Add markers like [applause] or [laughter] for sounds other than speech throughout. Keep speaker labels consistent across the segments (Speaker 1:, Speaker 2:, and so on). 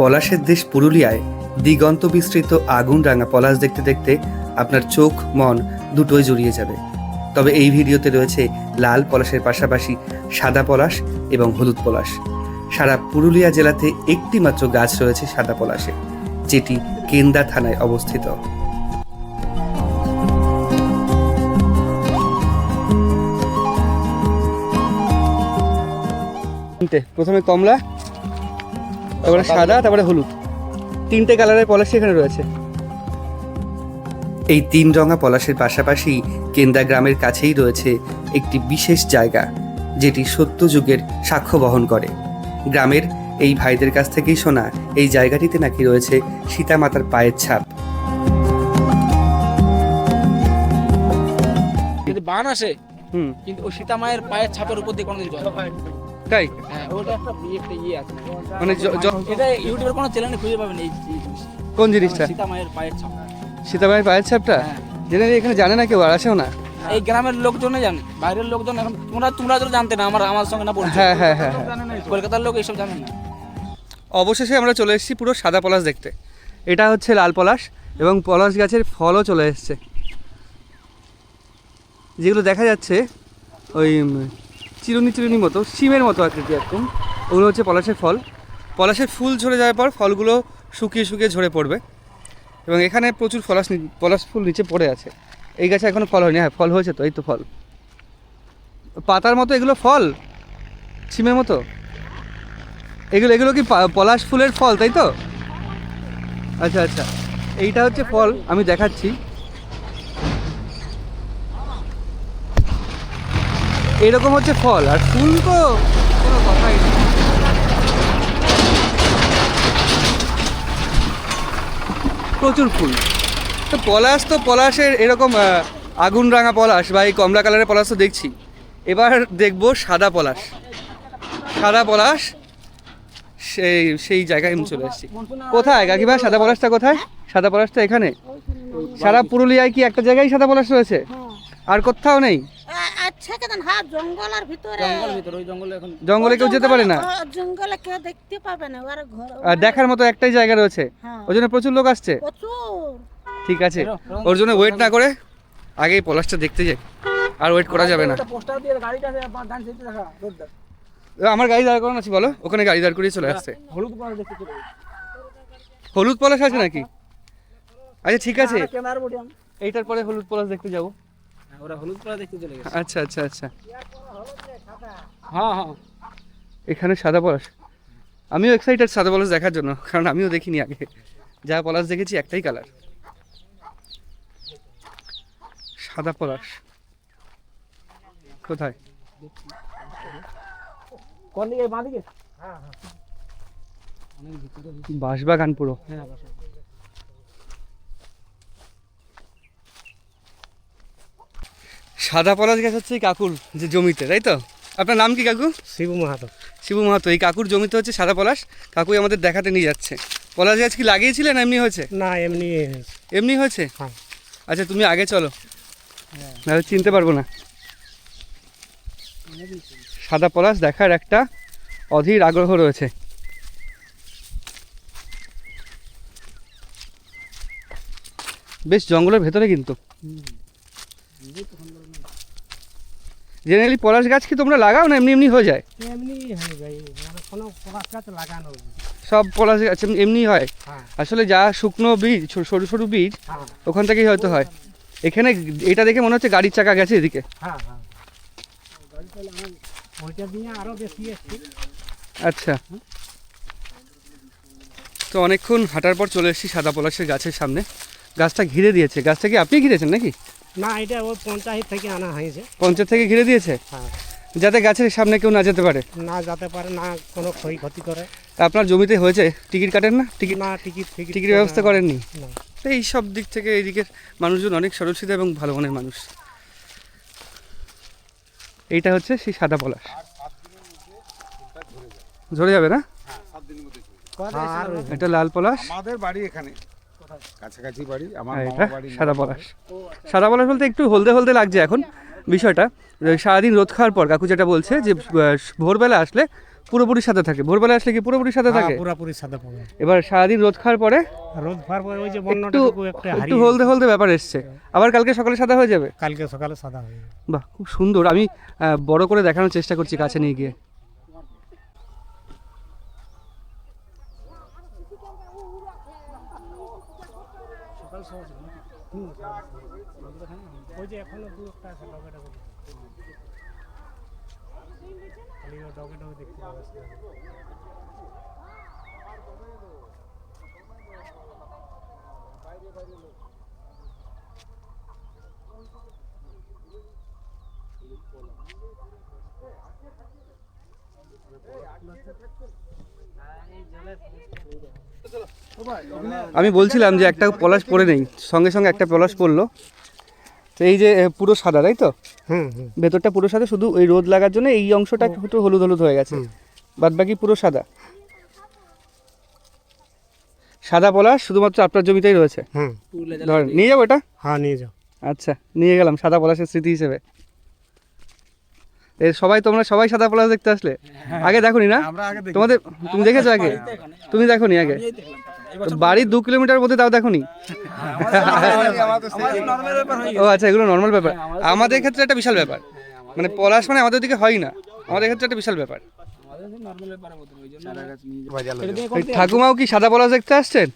Speaker 1: পলাশের দেশ পুরুলিয়ায় দিগন্ত বিস্তৃত আগুন রাঙা পলাশ দেখতে দেখতে আপনার চোখ, মন দুটোই জড়িয়ে যাবে। তবে এই ভিডিওতে রয়েছে লাল পলাশের পাশাপাশি সাদা পলাশ এবং হলুদ পলাশ। সারা পুরুলিয়া জেলাতে একটি মাত্র গাছ রয়েছে সাদা পলাশে, যেটি কেন্দা থানায় অবস্থিত। প্রথমে কমলা তারপরে সাদা তারপরে হলুদ। তিনটে কালারের পলাশ এখানে রয়েছে। এই তিন রঙা পলাশের পাশাপাশি কেন্দা গ্রামের কাছেই রয়েছে একটি বিশেষ জায়গা যেটি সত্যযুগের সাক্ষ্য বহন করে। গ্রামের এই ভাইদের কাছ থেকেই শোনা এই জায়গাটিতে নাকি রয়েছে সীতামাতার পায়ের ছাপ।
Speaker 2: যদি বান আসে
Speaker 1: হুম।
Speaker 2: কিন্তু ওই সীতা মায়ের পায়ের ছাপের উপর দিয়ে কোনোদিন জল হয়।
Speaker 1: তাই?
Speaker 2: হ্যাঁ ইয়ে আছে।
Speaker 1: মানে
Speaker 2: এটা ইউটিউবের কোনো চ্যানেলে খুঁজে পাবেন এই
Speaker 1: কোন জিনিসটা?
Speaker 2: সীতামায়ের পায়ের ছাপ।
Speaker 1: সীতামায়ের পায়ের ছাপটা?
Speaker 2: হ্যাঁ।
Speaker 1: জেনারেলি এখানে জানে না কেউ? আর আসেও না?
Speaker 2: এই গ্রামের লোকজনে জানে। বাইরের লোকজন এখন তোমরা তোমরা তো জানতে না আমার আমার সঙ্গে না পড়ছে
Speaker 1: হ্যাঁ হ্যাঁ হ্যাঁ হ্যাঁ।
Speaker 2: কলকাতার লোক এইসব জানে না।
Speaker 1: অবশেষে আমরা চলে এসেছি পুরো সাদা পলাশ দেখতে। এটা হচ্ছে লাল পলাশ এবং পলাশ গাছের ফলও চলে এসছে। যেগুলো দেখা যাচ্ছে ওই চিরুনি চিরুনি মতো, শিমের মতো আকৃতি একদম। ওগুলো হচ্ছে পলাশের ফল। পলাশের ফুল ঝরে যাওয়ার পর ফলগুলো শুকিয়ে শুকিয়ে ঝরে পড়বে। এবং এখানে প্রচুর পলাশ পলাশ ফুল নিচে পড়ে আছে। এই গাছে এখনও ফল হয়নি। হ্যাঁ ফল হয়েছে তো, এই তো ফল। পাতার মতো এগুলো ফল? শিমের মতো? এগুলো এগুলো কি পলাশ ফুলের ফল, তাই তো? আচ্ছা আচ্ছা। এইটা হচ্ছে ফল, আমি দেখাচ্ছি। এরকম হচ্ছে ফল, আর ফুল তো কোনো কথাই নেই। প্রচুর ফুল। তো পলাশ তো পলাশের এরকম আগুন রাঙা পলাশ বা এই কমলা কালারের পলাশ তো দেখছি। এবার দেখব সাদা পলাশ। সাদা পলাশ, সেই সেই জায়গায় আমি চলে এসেছি কোথায় কাকিমা? সাদা পলাশটা কোথায়? সাদা পলাশটা এখানে? সারা পুরুলিয়ায় কি একটা জায়গায় সাদা পলাশ রয়েছে? আর কোথাও নেই?
Speaker 3: আচ্ছা কেন হ্যাঁ জঙ্গলের ভিতরে।
Speaker 2: জঙ্গল ভিতরে ওই জঙ্গলে এখন
Speaker 1: জঙ্গলে কেউ যেতে পারে না?
Speaker 3: জঙ্গলে কেউ দেখতে পাবে না ওর ঘর
Speaker 1: আর দেখার মতো একটাই জায়গা রয়েছে।
Speaker 3: হ্যাঁ।
Speaker 1: ওই জন্য প্রচুর লোক আসছে।
Speaker 3: প্রচুর।
Speaker 1: ঠিক আছে। ওর জন্য ওয়েট না করে আগেই পলাশটা দেখতে যাই। আর ওয়েট করা যাবে না। আমার গাড়ি দাঁড় করানো আছে বলো। ওখানে গাড়ি দাঁড় করিয়ে চলে আসছে।
Speaker 2: হলুদ পাড়া দেখতে চলে
Speaker 1: হলুদ পলাশ আছে নাকি? আচ্ছা ঠিক আছে।
Speaker 2: আমি
Speaker 1: এইটার পরে হলুদ পলাশ দেখতে যাব।
Speaker 2: হ্যাঁ, ওরা হলুদ পাড়া দেখতে চলে গেছে।
Speaker 1: আচ্ছা আচ্ছা আচ্ছা।
Speaker 2: হ্যাঁ হ্যাঁ।
Speaker 1: এখানে সাদা পলাশ। আমিও এক্সাইটেড সাদা পলাশ দেখার জন্য কারণ আমিও দেখিনি আগে। যা পলাশ দেখেছি একটাই কালার সাদা পলাশ। কোথায়?
Speaker 2: কোন দিকে? বাঁ দিকে?
Speaker 1: বাঁশবাগান পুরো।
Speaker 2: হ্যাঁ
Speaker 1: সাদা পলাশ গাছ হচ্ছে এই কাকুর যে জমিতে তাই তো? আপনার নাম কি কাকু?
Speaker 4: শিবু মাহাতো।
Speaker 1: শিবু মাহাতো এই কাকুর জমিতে হচ্ছে সাদা পলাশ। কাকুই আমাদের দেখাতে নিয়ে যাচ্ছে। পলাশ গাছ কি লাগিয়েছিলেন এমনি হয়েছে?
Speaker 4: না এমনি
Speaker 1: এমনি হয়েছে?
Speaker 4: হ্যাঁ।
Speaker 1: আচ্ছা তুমি আগে চলো। নাহলে চিনতে পারব না। সাদা পলাশ দেখার একটা অধীর আগ্রহ রয়েছে। বেশ জঙ্গলের ভেতরে কিন্তু। জেনারেলি পলাশ গাছ কি তোমরা লাগাও না এমনি এমনি হয়ে যায়?
Speaker 4: এমনি হয়ে মানে কোনো প্রকাশ গাছ লাগানো
Speaker 1: সব পলাশ গাছ এমনি- হয়?
Speaker 4: হ্যাঁ।
Speaker 1: আসলে যা শুকনো বীজ সরু সরু বীজ
Speaker 4: হ্যাঁ।
Speaker 1: ওখান থেকেই হয়তো হয়। এখানে এটা দেখে মনে হচ্ছে গাড়ির চাকা গেছে এদিকে।
Speaker 4: হ্যাঁ
Speaker 1: আচ্ছা। তো অনেকক্ষণ হাঁটার পর চলে এসেছি সাদা পলাশের গাছের সামনে। গাছটা ঘিরে দিয়েছে। গাছটা কি আপনি ঘিরেছেন নাকি?
Speaker 4: না এটা ওই পঞ্চায়েত থেকে আনা হয়েছে।
Speaker 1: পঞ্চায়েত থেকে ঘিরে দিয়েছে?
Speaker 4: হ্যাঁ।
Speaker 1: যাতে গাছের সামনে কেউ না যেতে পারে?
Speaker 4: না যেতে পারে না কোনো ক্ষয়ক্ষতি করে।
Speaker 1: আপনার জমিতে হয়েছে? টিকিট কাটেন না? টিকিট
Speaker 4: না টিকিট ফিকিট
Speaker 1: টিকিট ব্যবস্থা করেননি? তো এই সব দিক থেকে এইদিকের মানুষজন অনেক সরলসিদা এবং ভালো মনের মানুষ। এইটা হচ্ছে সেই সাদা পলাশ। ঝরে যাবে না?
Speaker 4: আর
Speaker 1: এটা লাল পলাশ।
Speaker 5: আমাদের বাড়ি এখানে। কাছাকাছি বাড়ি আমার
Speaker 1: এটা
Speaker 5: বাড়ি
Speaker 1: সাদা পলাশ। সাদা পলাশ বলতে একটু হলদে হলদে লাগছে এখন বিষয়টা। সারাদিন রোদ খাওয়ার পর কাকু যেটা বলছে যে ভোরবেলা আসলে পুরোপুরি সাদা থাকে। ভোরবেলা আসলে কি পুরোপুরি সাদা থাকে?
Speaker 4: হ্যাঁ, পুরাপুরি সাদা পাবে
Speaker 1: এবার সারাদিন রোদ খাওয়ার পরে
Speaker 4: রোদ ফার পরে ওই যে
Speaker 1: একটু
Speaker 4: একটু
Speaker 1: হলদে হলদে ব্যাপার এসছে। আবার কালকে সকালে সাদা হয়ে যাবে?
Speaker 4: কালকে সকালে সাদা হয়ে যাবে।
Speaker 1: বাহ খুব সুন্দর। আমি বড় করে দেখানোর চেষ্টা করছি কাছে নিয়ে গিয়ে
Speaker 4: ওই যে এখনও দু একটা আছে ডগে ডগে খালি ও ডগে ডগে দেখতে পাবে
Speaker 1: আমি বলছিলাম যে একটা পলাশ পরে নেই সঙ্গে সঙ্গে একটা পলাশ পড়ল তো এই যে পুরো সাদা তাই তো? ভেতরটা পুরো সাদা শুধু ওই রোদ লাগার জন্য এই অংশটা একটু হলুদ হলুদ হয়ে গেছে। বাদ বাকি পুরো সাদা। সাদা পলাশ শুধুমাত্র আপনার জমিতেই রয়েছে?
Speaker 4: হুম।
Speaker 1: ধরেন নিয়ে যাব এটা?
Speaker 4: হ্যাঁ নিয়ে যাও।
Speaker 1: আচ্ছা নিয়ে গেলাম সাদা পলাশের স্মৃতি হিসেবে। এ সবাই তোমরা সবাই সাদা পলাশ দেখতে আসলে? আগে দেখোনি না? তোমাদের তুমি দেখেছ আগে? তুমি দেখোনি আগে?
Speaker 2: এই দেখলাম।
Speaker 1: তো বাড়ির দু কিলোমিটার মধ্যে তাও দেখোনি?
Speaker 2: নর্মাল
Speaker 1: ও আচ্ছা এগুলো নর্মাল ব্যাপার।
Speaker 2: হ্যাঁ,
Speaker 1: আমাদের ক্ষেত্রে একটা বিশাল ব্যাপার। মানে পলাশ মানে আমাদের দিকে হয় না। আমাদের ক্ষেত্রে একটা বিশাল ব্যাপার। ঠাকুমাও কি সাদা পলাশ দেখতে আসছেন?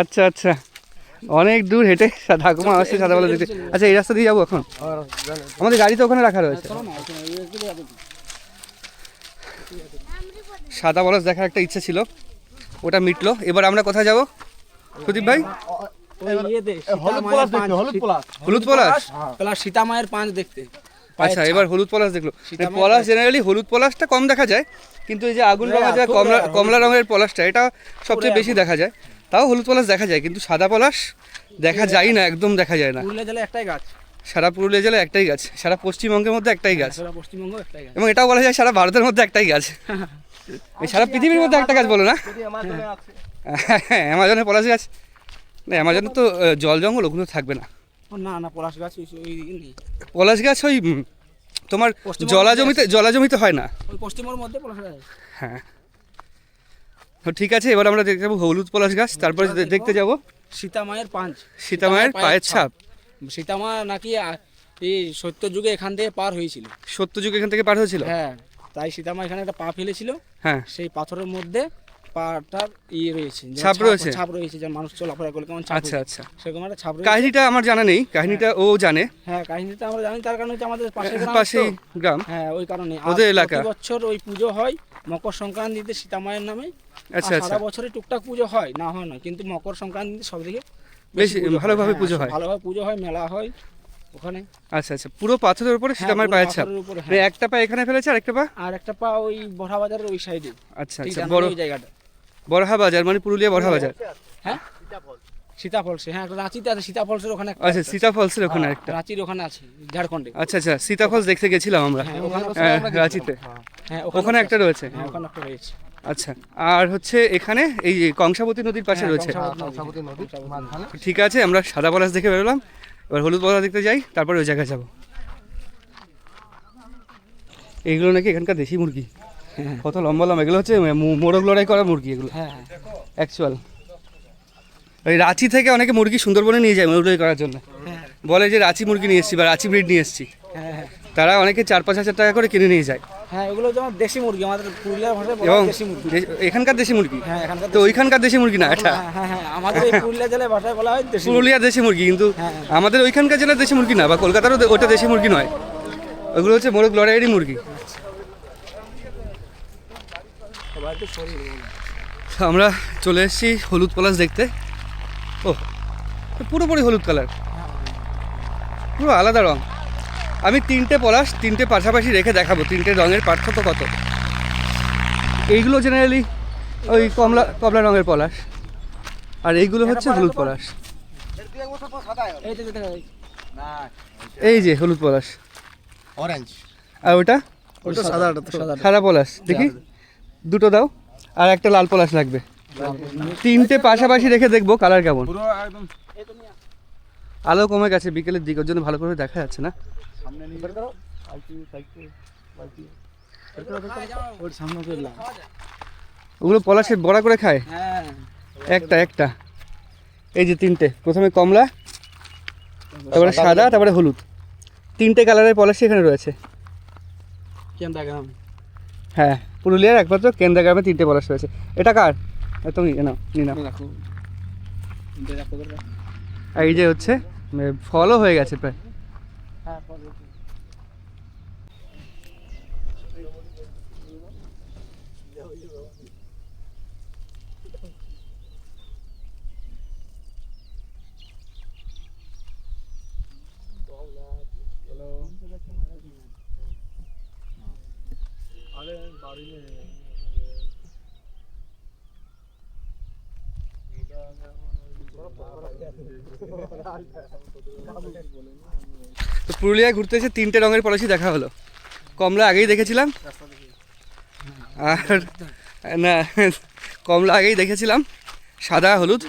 Speaker 1: আচ্ছা আচ্ছা। অনেক দূর হেঁটে ঠাকুমা আসছে সাদা পলাশ দেখতে। আচ্ছা এই রাস্তা দিয়ে যাব এখন? আমাদের গাড়ি তো ওখানে রাখা রয়েছে। সাদা পলাশ দেখার একটা ইচ্ছা ছিল। ওটা মিটলো। এবার আমরা কোথায় যাব? সুদীপ ভাই?
Speaker 2: সীতামায়ের পাঁচ
Speaker 1: হলুদ পলাশ
Speaker 2: প্লাস সীতামায়ের পাঁচ দেখতে।
Speaker 1: আচ্ছা এবার হলুদ পলাশ দেখল। মানে পলাশ জেনারেলি হলুদ পলাশটা কম দেখা যায় কিন্তু এই যে আগুন রঙের যা কমলা কমলা রঙের পলাশটা এটা সবচেয়ে বেশি দেখা যায়। তাও হলুদ পলাশ দেখা যায় কিন্তু সাদা পলাশ দেখা যায় না একদম দেখা যায় না।
Speaker 2: পুরুলিয়া জেলায় একটাই গাছ।
Speaker 1: সারা পুরুলিয়া জেলায় একটাই গাছ সারা পশ্চিমবঙ্গের মধ্যে একটাই গাছ।
Speaker 2: পশ্চিমবঙ্গ একটাই গাছ।
Speaker 1: এবং এটাও বলা যায় সারা ভারতের মধ্যে একটাই গাছ। সারা পৃথিবীর মধ্যে একটা গাছ বলো না। হ্যাঁ অ্যামাজনে পলাশ গাছ। না অ্যামাজনে তো জল জঙ্গল ওগুলো থাকবে না।
Speaker 2: না না পলাশ গাছ ওই নেই
Speaker 1: পলাশ গাছ ওই তোমার জলা জমিতে জলা জমিতে হয় না?
Speaker 2: ওই পশ্চিমবঙ্গের মধ্যে পলাশ গাছ
Speaker 1: হ্যাঁ। তো ঠিক আছে এবার আমরা দেখতে যাব হলুদ পলাশ গাছ তারপরে দেখতে যাব
Speaker 2: সীতামায়ের পাঁচ।
Speaker 1: সীতামায়ের পায়ের ছাপ।
Speaker 2: সীতামা নাকি এই সত্য যুগে এখান থেকে পার হয়েছিল।
Speaker 1: সত্য যুগে এখান থেকে পার হয়েছিল?
Speaker 2: হ্যাঁ তাই সীতামা এখানে একটা পা ফেলেছিল।
Speaker 1: হ্যাঁ।
Speaker 2: সেই পাথরের মধ্যে পাটার ইয়ে রয়েছে
Speaker 1: ছাপ রয়েছে?
Speaker 2: ছাপ রয়েছে যেমন মানুষ চলাফেরা করলে কেমন
Speaker 1: আচ্ছা আচ্ছা।
Speaker 2: সেরকম একটা ছাপ
Speaker 1: কাহিনীটা আমার জানা নেই কাহিনীটা ও জানে।
Speaker 2: হ্যাঁ কাহিনীটা আমরা জানি তার কারণে হচ্ছে আমাদের গ্রাম
Speaker 1: পাশেই গ্রাম।
Speaker 2: হ্যাঁ ওই কারণে।
Speaker 1: ওদের এলাকা।
Speaker 2: বছর ওই পুজো হয় মকর সংক্রান্তিতে সীতামায়ের নামে।
Speaker 1: আচ্ছা আচ্ছা।
Speaker 2: সারা বছরে টুকটাক পুজো হয় না হয় না কিন্তু মকর সংক্রান্তিতে সব থেকে
Speaker 1: বেশি ভালোভাবে পুজো হয়।
Speaker 2: ভালোভাবে পুজো হয় মেলা হয় ওখানে।
Speaker 1: আচ্ছা আচ্ছা। পুরো পাথরের উপরে
Speaker 2: হ্যাঁ, পুরো
Speaker 1: পায়ের ছাপ। মানে
Speaker 2: হ্যাঁ।
Speaker 1: একটা পা এখানে ফেলেছে আর একটা পা?
Speaker 2: আর একটা পা ওই বড়া বাজারের ওই সাইডে।
Speaker 1: আচ্ছা আচ্ছা বড়
Speaker 2: জায়গাটা।
Speaker 1: বড়হা বাজার মানে পুরুলিয়া বড়হা বাজার।
Speaker 2: হ্যাঁ? সীতাফলসে। হ্যাঁ রাঁচিতে আছে সীতাফলসের ওখানে
Speaker 1: আচ্ছা
Speaker 2: আছে।
Speaker 1: সীতা ফলসের ওখানে
Speaker 2: হ্যাঁ,
Speaker 1: একটা।
Speaker 2: রাঁচির ওখানে আছে ঝাড়খণ্ডে।
Speaker 1: আচ্ছা আচ্ছা সীতাফলস দেখতে গেছিলাম আমরা।
Speaker 2: হ্যাঁ ওখানে
Speaker 1: হ্যাঁ, রাঁচিতে।
Speaker 2: হ্যাঁ
Speaker 1: ওখানে একটা রয়েছে।
Speaker 2: হ্যাঁ ওখানে একটা রয়েছে।
Speaker 1: আচ্ছা আর হচ্ছে এখানে এই কংসাবতী নদীর পাশে রয়েছে। ঠিক আছে আমরা সাদা পলাশ দেখে বেরোলাম। এবার হলুদ পলাশ দেখতে যাই তারপরে ওই জায়গায় যাব। এইগুলো নাকি এখানকার দেশি মুরগি। [laughs] কত লম্বা লম্বা এগুলো হচ্ছে মোরগ লড়াই করা মুরগি এগুলো।
Speaker 2: হ্যাঁ হ্যাঁ।
Speaker 1: অ্যাকচুয়াল ওই রাঁচি থেকে অনেকে মুরগি সুন্দরবনে নিয়ে যায় মোরগ লড়াই করার জন্য।
Speaker 2: হ্যাঁ
Speaker 1: বলে যে রাঁচি মুরগি নিয়ে এসেছি বা রাঁচি ব্রিড নিয়ে এসেছি।
Speaker 2: হ্যাঁ হ্যাঁ।
Speaker 1: তারা অনেকে চার পাঁচ হাজার টাকা করে কিনে নিয়ে যায়।
Speaker 2: হ্যাঁ এগুলো যেমন দেশি মুরগি আমাদের পুরুলিয়ার ভাষায়
Speaker 1: এবং
Speaker 2: দেশি মুরগি।
Speaker 1: এখানকার দেশি মুরগি?
Speaker 2: হ্যাঁ এখানকার
Speaker 1: তো ওইখানকার দেশি মুরগি না এটা?
Speaker 2: হ্যাঁ হ্যাঁ হ্যাঁ আমাদের পুরুলিয়া জেলায় ভাষায় বলা হয় দেশি
Speaker 1: পুরুলিয়ার দেশি মুরগি কিন্তু
Speaker 2: হ্যাঁ।
Speaker 1: আমাদের ওইখানকার জেলার দেশি মুরগি না বা কলকাতারও ওটা দেশি মুরগি নয়। ওগুলো হচ্ছে মোরগ লড়াইয়েরই মুরগি
Speaker 2: সবাই একটু সরিয়ে দেবো।
Speaker 1: তো আমরা চলে এসেছি হলুদ পলাশ দেখতে। ও পুরোপুরি হলুদ কালার। পুরো আলাদা রং। আমি তিনটে পলাশ তিনটে পাশাপাশি রেখে দেখাবো তিনটে রঙের পার্থক্য কত। এইগুলো জেনারেলি ওই কমলা কমলা রঙের পলাশ। আর এইগুলো হচ্ছে হলুদ পলাশ।
Speaker 2: এই
Speaker 1: যে হলুদ পলাশ।
Speaker 4: অরেঞ্জ
Speaker 1: আর ওটা?
Speaker 2: ওটা সাদা
Speaker 1: সাদা। পলাশ। দেখি। দুটো দাও আর একটা লাল পলাশ লাগবে। তিনটে পাশাপাশি রেখে দেখব কালার কেমন। আলো কমে গেছে বিকেলের দিক ওর জন্য ভালো করে দেখা যাচ্ছে না। ওগুলো পলাশের বড়া করে খায়?
Speaker 2: হ্যাঁ।
Speaker 1: একটা একটা। এই যে তিনটে প্রথমে কমলা তারপরে সাদা তারপরে হলুদ। তিনটে কালারের পলাশি এখানে রয়েছে।
Speaker 2: কেন
Speaker 1: হ্যাঁ পুরুলিয়ার একমাত্র কেন্দ্রা গ্রামে তিনটে পলাশ রয়েছে। এটা কার? তুমি
Speaker 2: রাখো।
Speaker 1: আর এই যে হচ্ছে ফলও হয়ে গেছে প্রায়।
Speaker 2: হ্যাঁ
Speaker 1: তো পুরুলিয়ায় ঘুরতে এসে তিনটে রঙের পলাশি দেখা হলো। কমলা আগেই দেখেছিলাম। আর না, কমলা আগেই দেখেছিলাম। সাদা, হলুদ,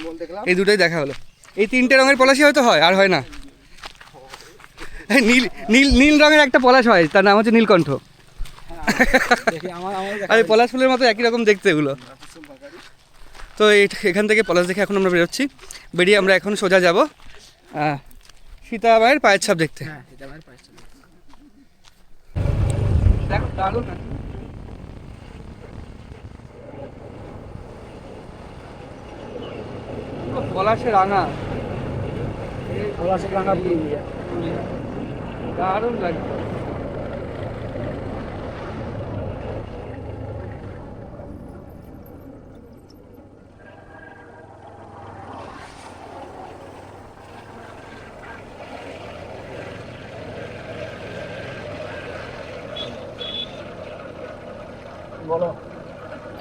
Speaker 1: এই দুটোই দেখা হলো। এই তিনটে রঙের পলাশি হয়তো হয়, আর হয় না। নীল নীল নীল রঙের একটা পলাশ হয়, তার নাম হচ্ছে নীলকণ্ঠ। আর পলাশ ফুলের মতো একই রকম দেখতে এগুলো। তো এখান থেকে পলাশ দেখে এখন আমরা বেরোচ্ছি। বেরিয়ে আমরা এখন সোজা যাব সীতা মায়ের পায়ের ছাপ দেখতে।
Speaker 2: হ্যাঁ
Speaker 1: পলাশে রাঙা।
Speaker 2: পলাশে রাঙা
Speaker 1: দারুণ লাগে
Speaker 2: বলো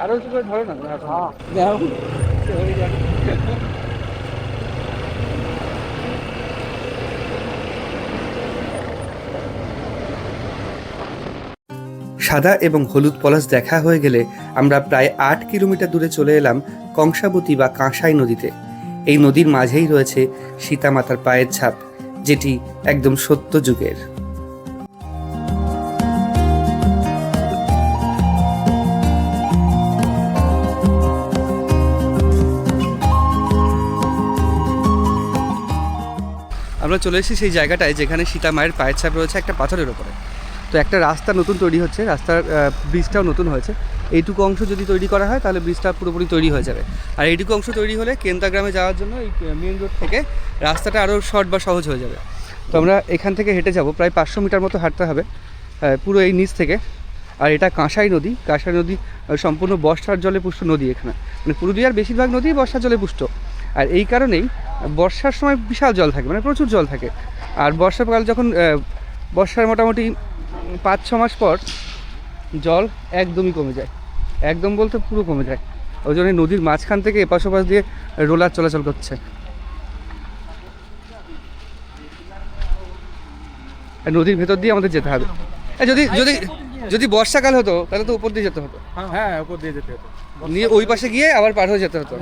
Speaker 1: আরও একটু করে ধরো না
Speaker 2: হ্যাঁ
Speaker 1: সাদা এবং হলুদ পলাশ দেখা হয়ে গেলে আমরা প্রায় আট কিলোমিটার দূরে চলে এলাম কংসাবতী বা কাঁসাই নদীতে। এই নদীর মাঝেই রয়েছে সীতামাতার পায়ের ছাপ যেটি একদম সত্য যুগের। আমরা চলে এসেছি সেই জায়গাটায় যেখানে সীতা মায়ের পায়ের ছাপ রয়েছে একটা পাথরের ওপরে তো একটা রাস্তা নতুন তৈরি হচ্ছে, রাস্তার ব্রিজটাও নতুন হয়েছে। এইটুকু অংশ যদি তৈরি করা হয়, তাহলে ব্রিজটা পুরোপুরি তৈরি হয়ে যাবে। আর এইটুকু অংশ তৈরি হলে কেন্দ্রা গ্রামে যাওয়ার জন্য এই মেন রোড থেকে রাস্তাটা আরও শর্ট বা সহজ হয়ে যাবে। তো আমরা এখান থেকে হেঁটে যাব, প্রায় পাঁচশো মিটার মতো হাঁটতে হবে পুরো এই নিচ থেকে। আর এটা কাঁসাই নদী কাঁসাই নদী সম্পূর্ণ বর্ষার জলে পুষ্ট নদী এখানে। মানে পুরুলিয়ার বেশিরভাগ নদী বর্ষার জলে পুষ্ট। আর এই কারণেই বর্ষার সময় বিশাল জল থাকে মানে প্রচুর জল থাকে। আর বর্ষাকাল যখন বর্ষার মোটামুটি পাঁচ, ছ মাস পর জল একদমই কমে যায়। একদম বলতে পুরো কমে যায়। ওই জন্য নদীর মাঝখান থেকে এপাশ ওপাশ দিয়ে রোলার চলাচল করছে। নদীর ভেতর দিয়ে আমাদের যেতে হবে। যদি যদি যদি বর্ষাকাল হতো তাহলে তো উপর দিয়ে যেতে হতো।
Speaker 2: হ্যাঁ উপর দিয়ে যেতে হতো।
Speaker 1: নিয়ে ওই পাশে গিয়ে আবার পার হয়ে যেতে হতো।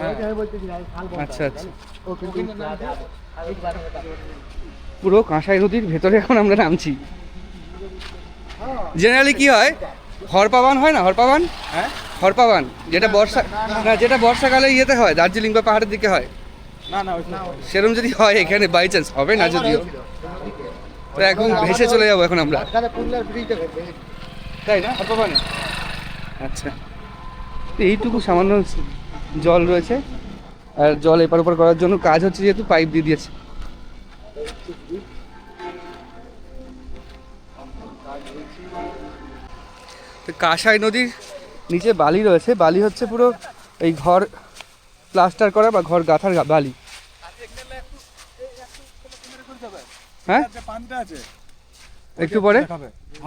Speaker 1: আচ্ছা আচ্ছা। পুরো কাঁসাই নদীর ভেতরে এখন আমরা নামছি। জেনারেলি কি হয়? হরপাবান হয় না? হরপাবান?
Speaker 2: হ্যাঁ?
Speaker 1: হরপাবান যেটা বর্ষা না যেটা বর্ষাকালে ইয়েতে হয় দার্জিলিং বা পাহাড়ের দিকে হয়।
Speaker 2: না না
Speaker 1: সেরকম যদি হয় এখানে বাই চান্স হবে না যদিও। তো এখন ভেসে চলে যাব এখন আমরা। তাই না? হরপাবানে আচ্ছা। তো এইটুকু সামান্য জল রয়েছে। আর জল এপার ওপার করার জন্য কাজ হচ্ছে যেহেতু পাইপ দিয়ে দিয়েছে। তো কাঁসাই নদীর নিচে বালি রয়েছে। বালি হচ্ছে পুরো এই ঘর প্লাস্টার করা বা ঘর গাঁথার বালি। হ্যাঁ? একটু পরে?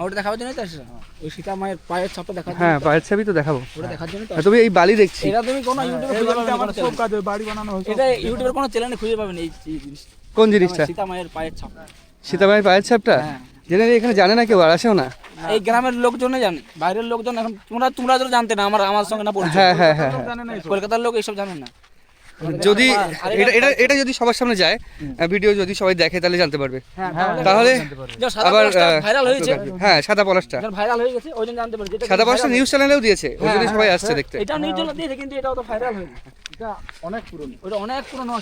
Speaker 2: ওটা দেখার জন্যই তো এসেছ ওই সীতা মায়ের পায়ের ছাপটা দেখার
Speaker 1: হ্যাঁ পায়ের ছবি তো দেখাবো।
Speaker 2: ওটা দেখার জন্য তো।
Speaker 1: তুমি এই বালি দেখছি।
Speaker 2: এটা তুমি কোনো ইউটিউবে খুঁজে পাবে না কোনো channel। এটা ইউটিউবের কোনো চ্যানেলে খুঁজে পাবেন এই এই জিনিসটা।
Speaker 1: কোন জিনিসটা?
Speaker 2: সীতা মায়ের পায়ের ছাপ।
Speaker 1: সীতামায়ের পায়ের ছাপটা?
Speaker 2: হ্যাঁ।
Speaker 1: জেনে এখানে জানে না কেউ আর আসেও না।
Speaker 2: এই গ্রামের লোকজনই জানে। বাইরের লোকজন এখন তোমরা তোমরা তো জানতে না আমার আমার সঙ্গে না
Speaker 1: হ্যাঁ হ্যাঁ হ্যাঁ হ্যাঁ।
Speaker 2: কলকাতার লোক এইসব জানে না।
Speaker 1: যদি এটা এটা এটা যদি সবার সামনে যায় ভিডিও যদি সবাই দেখে তাহলে জানতে পারবে।
Speaker 2: হ্যাঁ
Speaker 1: তাহলে
Speaker 2: আবার ভাইরাল হয়েছে।
Speaker 1: হ্যাঁ সাদা পলাশটা।
Speaker 2: ভাইরাল হয়ে গেছে ওই জন্য জানতে পারি যেটা
Speaker 1: সাদা পলাশটা নিউজ চ্যানেলেও দিয়েছে ওই
Speaker 2: হ্যাঁ,
Speaker 1: জন্য সবাই আসছে দেখতে।
Speaker 2: এটা নিউজ চ্যানেল দিয়েছে কিন্তু এটাও তো ভাইরাল এটা অনেক পুরনো। ওটা অনেক পুরনো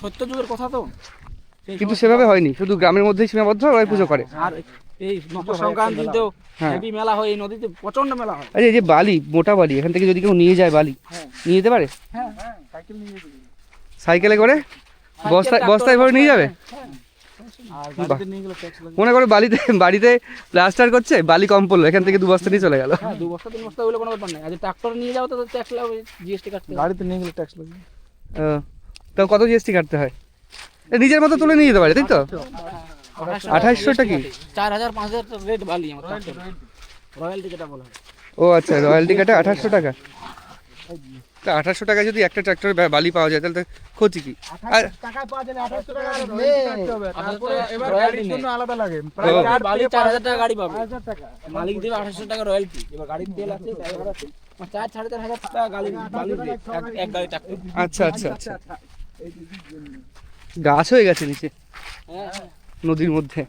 Speaker 2: সত্য যুগের কথা তো।
Speaker 1: কিন্তু সেভাবে হয়নি শুধু গ্রামের মধ্যেই সীমাবদ্ধ ওরাই পুজো করে।
Speaker 2: আর এই মকর সংক্রান্তিতেও
Speaker 1: হ্যাঁ।
Speaker 2: হেভি মেলা হয় এই নদীতে প্রচণ্ড মেলা হয়।
Speaker 1: আরে এই যে বালি মোটা বালি এখান থেকে যদি কেউ নিয়ে যায় বালি নিয়ে যেতে পারে?
Speaker 2: হ্যাঁ সাইকেল নিয়ে যেতে
Speaker 1: সাইকেলে করে? বস্তায় বস্তায় ভরে নিয়ে যাবে?
Speaker 2: আর গাড়িতে নিয়ে গেলে ট্যাক্স লাগে
Speaker 1: মনে করো বালিতে বাড়িতে প্লাস্টার করছে বালি কম পড়ল এখান থেকে দু বস্তা নিয়ে চলে গেল।
Speaker 2: হ্যাঁ দু বস্তা তিন বস্তা হলে কোনো ব্যাপার নাই। আর ট্রাক্টর নিয়ে যাও তো ট্যাক্স লাগবে জিএসটি কাটতে গাড়িতে নিয়ে গেলে ট্যাক্স লাগবে।
Speaker 1: তো কত জিএসটি কাটতে হয়? নিজের মতো তুলে নিয়ে যেতে পারে তাই তো? আঠাশশোটা কি?
Speaker 2: চার হাজার পাঁচ হাজার রেট বালি আমার রয়্যালটি যেটা বলা
Speaker 1: ও আচ্ছা রয়্যালটি কাটে আঠাশশো টাকা। তা আঠাশশো টাকা যদি একটা ট্রাক্টরে বালি পাওয়া যায় তাহলে তো ক্ষতি কি? আর
Speaker 4: আলাদা লাগে।
Speaker 2: বালি চার হাজার টাকা গাড়ি পাবে। মালিক দেবে আঠাশশো টাকা রয়্যালটি এবার গাড়ির তেল আছে ড্রাইভার আছে। আমার চার সাড়ে চার হাজার টাকা গাড়ি বালি এক- এক গাড়ি ট্রাক্টর
Speaker 1: আচ্ছা আচ্ছা আচ্ছা। গাছ হয়ে গেছে নিচে
Speaker 2: হ্যাঁ।
Speaker 1: নদীর মধ্যে।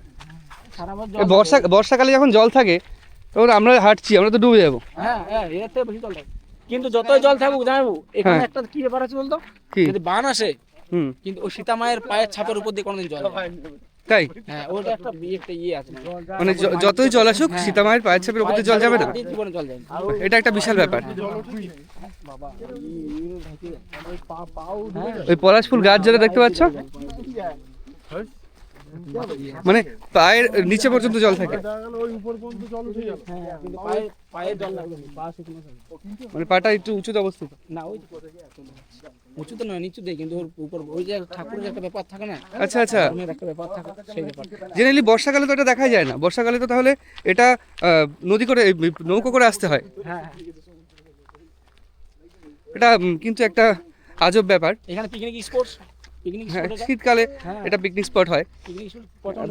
Speaker 1: বর্ষা বর্ষাকালে যখন জল থাকে তখন আমরা হাঁটছি আমরা তো ডুবে যাব।
Speaker 2: হ্যাঁ হ্যাঁ এর থেকে বেশি জল থাকে। কিন্তু যতই জল থাকুক জানাব এখানে
Speaker 1: হ্যাঁ।
Speaker 2: একটা কি ব্যাপার আছে বলতো যদি বান আসে
Speaker 1: হুম
Speaker 2: কিন্তু ওই সীতা মায়ের পায়ের ছাপের উপর দিয়ে কোনোদিন জল যায়
Speaker 1: তাই
Speaker 2: হ্যাঁ ওটা একটা ইয়ে একটা ইয়ে আছে
Speaker 1: মানে যতই জল আসুক সীতামায়ের পায়ের ছাপের উপর দিয়ে জল যাবে না
Speaker 2: জীবনে জল যায়
Speaker 1: এটা একটা বিশাল ব্যাপার
Speaker 2: হ্যাঁ।
Speaker 1: ওই পলাশ ফুল গাছ যেটা দেখতে পাচ্ছ মানে পায়ের নিচে পর্যন্ত জল থাকে।
Speaker 2: হ্যাঁ না।
Speaker 1: মানে পাটা একটু উঁচুতে অবস্থিত।
Speaker 2: না ওই উঁচুতে নয় নিচুতে কিন্তু ওর উপর ওই যে ঠাকুরের একটা ব্যাপার থাকে না
Speaker 1: আচ্ছা আচ্ছা।
Speaker 2: একটা ব্যাপার থাকে সেই ব্যাপার
Speaker 1: জেনারেলি বর্ষাকালে তো এটা দেখাই যায় না। বর্ষাকালে তো তাহলে এটা নদী করে নৌকো করে আসতে হয়।
Speaker 2: হ্যাঁ
Speaker 1: এটা কিন্তু একটা আজব ব্যাপার।
Speaker 2: এখানে পিকনিক স্পোর্টস
Speaker 1: হ্যাঁ শীতকালে
Speaker 2: হ্যাঁ।
Speaker 1: এটা পিকনিক স্পট হয়।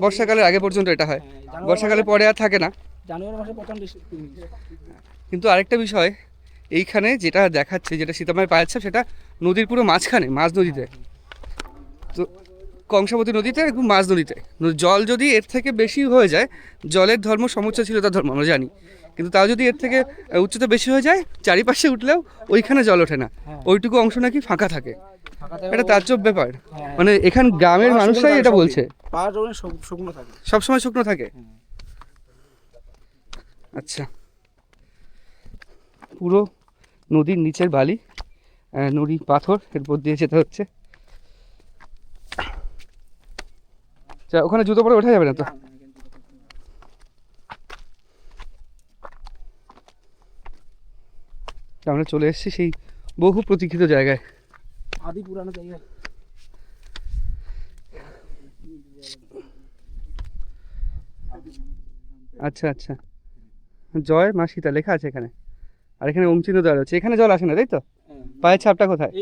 Speaker 1: বর্ষাকালের আগে পর্যন্ত এটা হয়। বর্ষাকালে পরে আর থাকে না।
Speaker 2: জানুয়ারি মাসে প্রথম
Speaker 1: কিন্তু আরেকটা বিষয় এইখানে যেটা দেখাচ্ছে যেটা সীতামায়ের পায়ের ছাপ সেটা নদীর পুরো মাঝখানে মাঝ নদীতে। তো কংসাবতী নদীতে একদম মাঝ নদীতে। জল যদি এর থেকে বেশি হয়ে যায় জলের ধর্ম সমুচ্চ ছিল তার ধর্ম আমরা জানি। কিন্তু তাও যদি এর থেকে উচ্চতা বেশি হয়ে যায় চারিপাশে উঠলেও ওইখানে জল ওঠে না। ওইটুকু অংশ নাকি ফাঁকা থাকে। এটা তাজ্জব ব্যাপার। মানে এখান গ্রামের মানুষরাই এটা বলছে।
Speaker 2: পাওয়ার জন্য শুকনো থাকে।
Speaker 1: সবসময় শুকনো থাকে? আচ্ছা। পুরো নদীর নিচের বালি নুড়ি পাথর এরপর দিয়ে যেতে হচ্ছে। আচ্ছা ওখানে জুতো পরে ওঠা যাবে না তো? আমরা চলে এসেছি সেই বহু প্রতীক্ষিত জায়গায়।
Speaker 2: আদি পুরানো জায়গা
Speaker 1: আচ্ছা আচ্ছা জয় মা সীতা লেখা আছে এখানে। আর এখানে চিহ্ন দেওয়া রয়েছে। এখানে জল আসে না তাই তো? পায়ের ছাপটা কোথায়।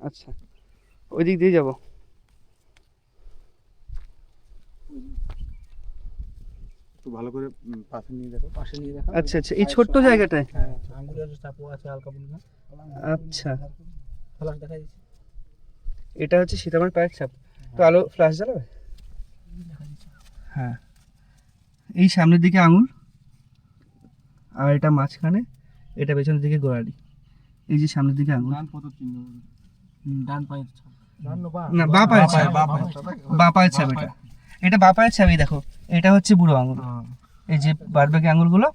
Speaker 1: আচ্ছা। ওই দিক দিয়ে যাব।
Speaker 5: একটু ভালো করে পাশে নিয়ে দেখো
Speaker 2: পাশে নিয়ে দেখা।
Speaker 1: আচ্ছা আচ্ছা এই ছোট্ট জায়গাটায়?
Speaker 2: হ্যাঁ আঙ্গুলের চাপও আছে হালকা ফুলকা।
Speaker 1: আচ্ছা।
Speaker 2: ফলাস দেখা যাচ্ছে
Speaker 1: এটা হচ্ছে সীতামার পায়ের ছাপ। তো আলো ফ্ল্যাশ জ্বালাবে? হ্যাঁ। এই সামনের দিকে আঙুল আর এটা মাঝখানে এটা পেছনের দিকে গোড়ালি। এই যে সামনের দিকে আঙুল।
Speaker 2: হুম, ডান পায়ের ছাপ।
Speaker 1: না বা পায়ের ছাপ। বা পায়ের ছাপ এটা। এটা বা পায়ের ছাপ দেখো। এটা হচ্ছে বুড়ো আঙুল। এই যে বাদবাকি আঙুলগুলো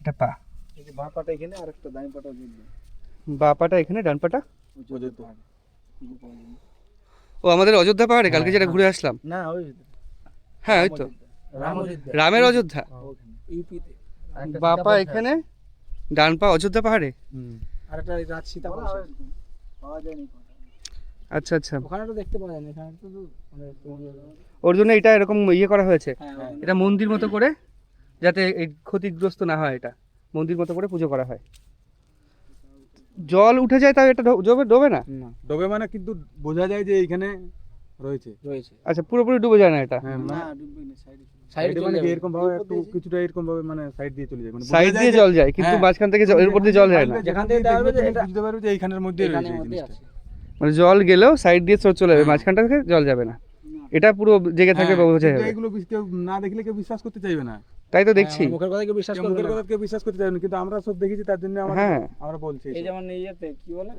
Speaker 1: এটা পা।
Speaker 2: এই যে বাঁ পাটা এখানে আর একটা ডান পাটা
Speaker 1: বা পাটা এখানে ডান পাটা? ও আমাদের অযোধ্যা পাহাড়ে? কালকে যেটা ঘুরে আসলাম।
Speaker 2: না ওই
Speaker 1: হ্যাঁ ওই তো।
Speaker 2: রাম
Speaker 1: রামের অযোধ্যা।
Speaker 2: ইউপিতে।
Speaker 1: বাপা এখানে? ডান পা অযোধ্যা পাহাড়ে?
Speaker 2: আর একটা রাত সীতা পাওয়া যায়নি
Speaker 1: আচ্ছা আচ্ছা।
Speaker 2: ওখানে তো দেখতে পাওয়া যায় না এখানে তো মানে
Speaker 1: ওর জন্য এটা এরকম ইয়ে করা হয়েছে।
Speaker 2: হ্যাঁ
Speaker 1: এটা মন্দির মতো করে যাতে এই ক্ষতিগ্রস্ত না হয় এটা। মন্দির মতো করে পুজো করা হয়। জল উঠে যায় তাও এটা ডোবে ডোবে না?
Speaker 5: ডোবে মানে কিন্তু বোঝা যায় যে এইখানে রয়েছে।
Speaker 2: রয়েছে।
Speaker 1: আচ্ছা পুরোপুরি ডুবে যায় না এটা?
Speaker 5: হ্যাঁ
Speaker 2: না
Speaker 5: মানে
Speaker 2: না সাইডে
Speaker 5: সাইডে মানে কি এরকম ভাবে একটু কিছুটা এরকম ভাবে মানে সাইড দিয়ে চলে যায়। মানে
Speaker 1: সাইড দিয়ে জল যায় কিন্তু
Speaker 5: হ্যাঁ।
Speaker 1: মাঝখান থেকে জল- এর উপর দিয়ে জল যায় না।
Speaker 2: যেখান থেকে যে এটা-
Speaker 5: বুঝতে পারবে যে এইখানের মধ্যে রয়েছে এই জিনিসটা।
Speaker 1: মানে জল গেলেও সাইড দিয়ে চোর চলে যাবে মাঝখানটা থেকে জল যাবে না। এটা পুরো জেগে থাকে
Speaker 5: হ্যাঁ,
Speaker 1: বোঝা যাবে
Speaker 5: এগুলো কেউ না দেখলে কেউ বিশ্বাস করতে চাইবে না।
Speaker 1: তাই তো দেখছি।
Speaker 2: মুখের কথা কেউ বিশ্বাস
Speaker 5: মুখের কথা কেউ বিশ্বাস করতে চাইবে না কিন্তু আমরা সব দেখেছি তার জন্য আমরা
Speaker 1: হ্যাঁ।
Speaker 5: আমরা বলছি
Speaker 2: এই যেমন এই কি বলে?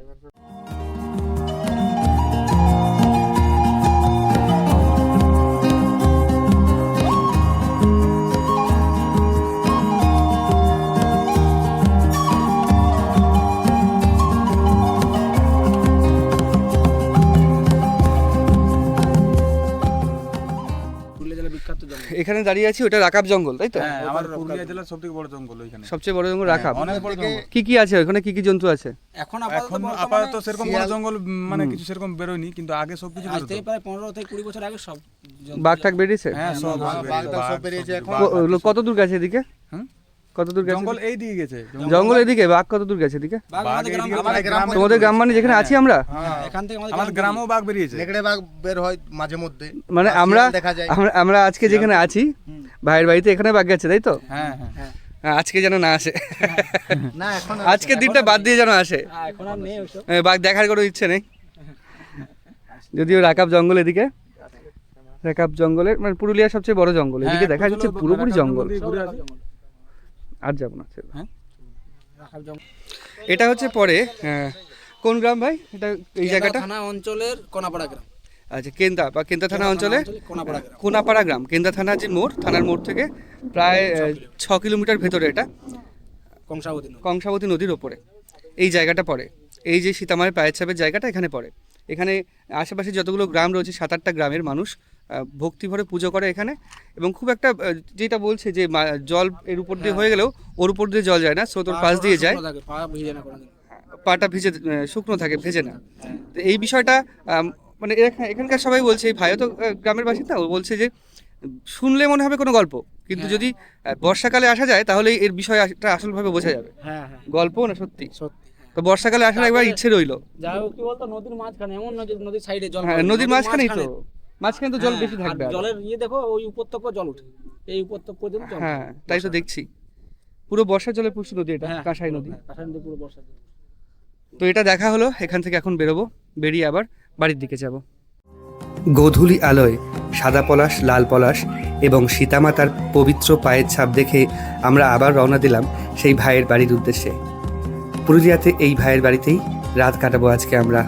Speaker 1: এখানে দাঁড়িয়ে আছি ওটা রাকাব জঙ্গল তাই তো?
Speaker 5: হ্যাঁ আমার পুরুলিয়া জেলার সবথেকে বড় জঙ্গল ওইখানে।
Speaker 1: সবচেয়ে বড় জঙ্গল রাকাব?
Speaker 5: অনেক বড় জঙ্গল।
Speaker 1: কি কি আছে? ওখানে কি কি জন্তু আছে?
Speaker 2: এখন আপাতত
Speaker 5: এখন আপাতত সেরকম বড় জঙ্গল মানে কিছু সেরকম বেরোয়নি কিন্তু আগে সব কিছু বেরোতো।
Speaker 2: প্রায় পনেরো থেকে কুড়ি বছর আগে সব
Speaker 1: বাঘ টাক বেরিয়েছে?
Speaker 5: হ্যাঁ সব
Speaker 4: বাঘ সব বেরিয়েছে। এখন।
Speaker 1: কত দূর গেছে এদিকে?
Speaker 5: হুম?
Speaker 1: কত দূর গেছে?
Speaker 5: জঙ্গল এই দিকে গেছে।
Speaker 1: জঙ্গল এদিকে বাঘ কত দূর গেছে এদিকে? তোমাদের গ্রাম মানে যেখানে আছি আমরা?
Speaker 4: হ্যাঁ
Speaker 2: এখান থেকে আমাদের
Speaker 5: আমাদের
Speaker 2: গ্রাম
Speaker 5: গ্রামেও বাঘ বেরিয়েছে।
Speaker 4: নেকড়ে বাঘ বের হয় মাঝে মধ্যে।
Speaker 1: মানে আমরা
Speaker 4: দেখা যায়।
Speaker 1: আমরা আজকে যেখানে আছি ভাইয়ের বাড়িতে এখানে বাঘ গেছে তাই তো?
Speaker 5: হ্যাঁ হ্যাঁ।
Speaker 1: হ্যাঁ, আজকে যেন না আসে। [laughs]
Speaker 4: না এখন
Speaker 1: আজকের দিনটা বাদ দিয়ে যেন আসে।
Speaker 2: হ্যাঁ, এখন আর নেই
Speaker 1: বাঘ দেখার কোনো ইচ্ছে নেই। যদিও রাকাব জঙ্গল এদিকে। রাকাব জঙ্গলের মানে পুরুলিয়ার সবচেয়ে বড় জঙ্গল। এদিকে
Speaker 5: হ্যাঁ,
Speaker 1: দেখা যাচ্ছে পুরোপুরি জঙ্গল। আর যাব না
Speaker 5: হ্যাঁ?
Speaker 1: এটা হচ্ছে পরে হ্যাঁ, কোন গ্রাম ভাই? এটা এই জায়গাটা?
Speaker 2: থানা অঞ্চলের কোনাপাড়া গ্রাম।
Speaker 1: আচ্ছা কেন্দা বা কেন্দা থানা অঞ্চলে?
Speaker 2: কোনাপাড়া গ্রাম।
Speaker 1: কোনাপাড়া গ্রাম কেন্দা থানা যে মোড় থানার মোড় থেকে প্রায় ছ কিলোমিটার। ভেতরে এটা।
Speaker 2: কংসাবতী
Speaker 1: কংসাবতী নদীর ওপরে। এই জায়গাটা পড়ে। এই যে সীতামায়ের পায়ের ছাপের জায়গাটা এখানে পড়ে। এখানে আশেপাশে যতগুলো গ্রাম রয়েছে সাত আটটা গ্রামের মানুষ ভক্তি ভরে পুজো করে এখানে। এবং খুব একটা যেটা বলছে যে জল এর উপর দিয়ে হয়ে। গেলেও ওর উপর দিয়ে জল যায় না স্রোত ওর পাশ দিয়ে যায়।
Speaker 2: থাকে, পা ভিজে না কোনোদিন।
Speaker 1: পাটা ভিজে শুকনো থাকে ভেজে না। তো এই বিষয়টা মানে এখানকার সবাই বলছে এই ভাইও তো গ্রামের বাসিন্দা ও বলছে যে শুনলে মনে হবে কোনো গল্প কিন্তু যদি বর্ষাকালে আসা যায় তাহলে এর বিষয়টা আসলভাবে বোঝা যাবে।
Speaker 2: হ্যাঁ হ্যাঁ।
Speaker 1: গল্প না সত্যি?
Speaker 2: সত্যি
Speaker 1: তো বর্ষাকালে আসার একবার ইচ্ছে রইল।
Speaker 2: যাই হোক কি বলতো নদীর মাঝখানে এমন নদী নদীর সাইডে জল
Speaker 1: হ্যাঁ নদীর মাঝখানেই তো। মাঝখানে তো জল
Speaker 2: হ্যাঁ,
Speaker 1: বেশি থাকবে
Speaker 2: জলের ইয়ে দেখো ওই উপত্যকা জল উঠে এই উপত্যকা পর্যন্ত জল
Speaker 1: হ্যাঁ তাই তো দেখছি। পুরো বর্ষার জলে পুষ্টি নদী এটা
Speaker 2: হ্যাঁ,
Speaker 1: কাঁসাই নদী।
Speaker 2: কাঁসাই নদী পুরো বর্ষা জল।
Speaker 1: তো এটা দেখা হলো এখান থেকে এখন বেরোবো বেরিয়ে আবার বাড়ির দিকে যাব। গোধূলি আলোয় সাদা পলাশ লাল পলাশ এবং সীতামাতার পবিত্র পায়ের ছাপ দেখে আমরা আবার রওনা দিলাম সেই ভাইয়ের বাড়ির উদ্দেশ্যে। পুরুলিয়াতে এই ভাইয়ের বাড়িতেই রাত কাটাবো আজকে আমরা।